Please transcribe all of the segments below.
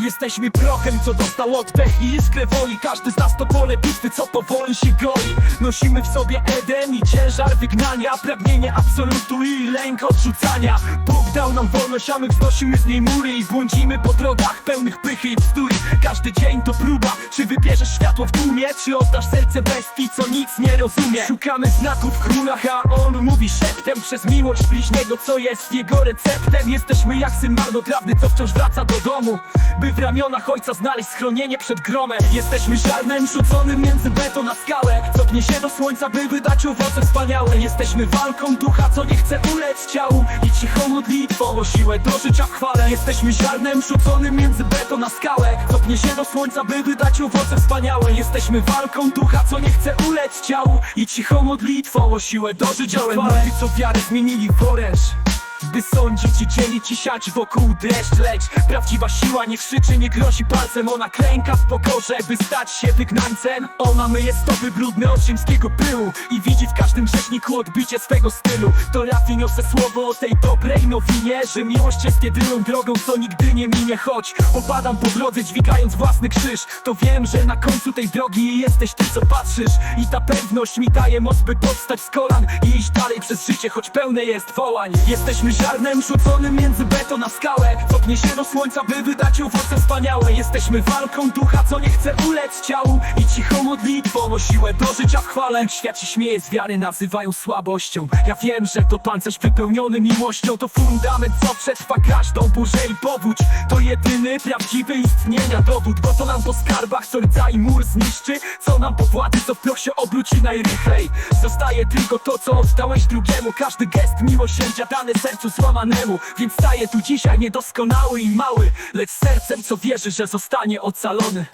Jesteśmy prochem, co dostał oddech i iskrę woli Każdy z nas to pole bitwy, co powoli się goi. Nosimy w sobie Eden i ciężar wygnania. Pragnienie absolutu i lęk odrzucania. Bóg dał nam wolność, a my wznosimy z niej mury I błądzimy po drogach pełnych pychy i bzdury Każdy dzień to próba, czy wybierzesz światło w tłumie Czy oddasz serce bestii, co nic nie rozumie. Szukamy znaków w królach, a on mówi szeptem Przez miłość bliźniego, co jest jego receptem. Jesteśmy jak syn marnotrawny, co wciąż wraca do domu By w ramionach ojca znaleźć schronienie przed gromem. Jesteśmy ziarnem rzuconym między beton a skałę. Co pnie się do słońca, by wydać owoce wspaniałe. Jesteśmy walką ducha, co nie chce ulec ciału I cichą modlitwą o siłę do życia w chwale Jesteśmy ziarnem rzuconym między beton a skałę. Co pnie się do słońca, by wydać owoce wspaniałe. Jesteśmy walką ducha, co nie chce ulec ciału I cichą modlitwą o siłę do życia w chwale Ci, co wiarę zmienili w oręż by sądzić i dzielić i siać wokół deszcz Lecz prawdziwa siła nie krzyczy, nie grozi palcem. Ona klęka w pokorze, by stać się wygnańcem. Ona myje stopy brudne od ziemskiego pyłu I widzi w każdym grzeszniku odbicie swego stylu. To rafi niosę słowo o tej dobrej nowinie Że miłość jest jedyną drogą, co nigdy nie minie. Choć opadam po drodze, dźwigając własny krzyż To wiem, że na końcu tej drogi jesteś ty, co patrzysz. I ta pewność mi daje moc, by powstać z kolan I iść dalej przez życie, choć pełne jest wołań. Jesteśmy ziarnem rzuconym między beton a skałę. Co pnie się do słońca, by wydać owoce wspaniałe. Jesteśmy walką ducha, co nie chce ulec ciału. I cichą modlitwą o siłę do życia w chwale. Świat się śmieje z wiary, nazywają słabością. Ja wiem, że to pancerz wypełniony miłością. To fundament, co przetrwa każdą burzę i powódź. To jedyny prawdziwy istnienia dowód Bo to nam po skarbach, co i mur zniszczy. Co nam po władzy, co w się obróci najrychlej. Zostaje tylko to, co oddałeś drugiemu. Każdy gest miłosierdzia dany sercu złamanemu Więc staję tu dzisiaj niedoskonały i mały. Lecz sercem, co wierzy, że zostanie ocalony.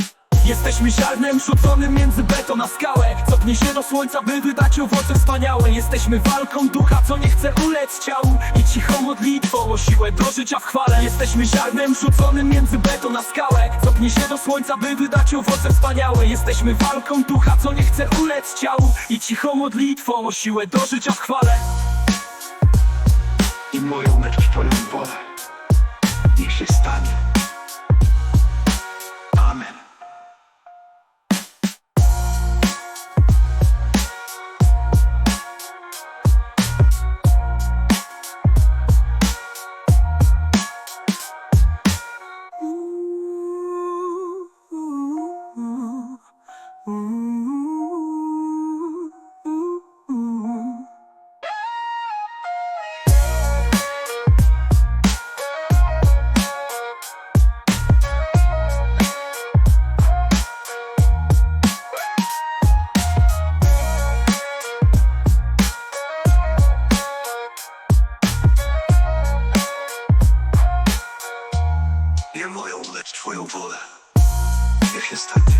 Jesteśmy ziarnem rzuconym między beton a skałę. Co pnie się do słońca, by wydać owoce wspaniałe. Jesteśmy walką ducha, co nie chce ulec ciału. I cichą modlitwą o siłę do życia w chwale. Jesteśmy ziarnem rzuconym między beton a skałę. Co pnie się do słońca, by wydać owoce wspaniałe. Jesteśmy walką ducha, co nie chce ulec ciału. I cichą modlitwą o siłę do życia w chwale swoją wolę. Niech jest tak.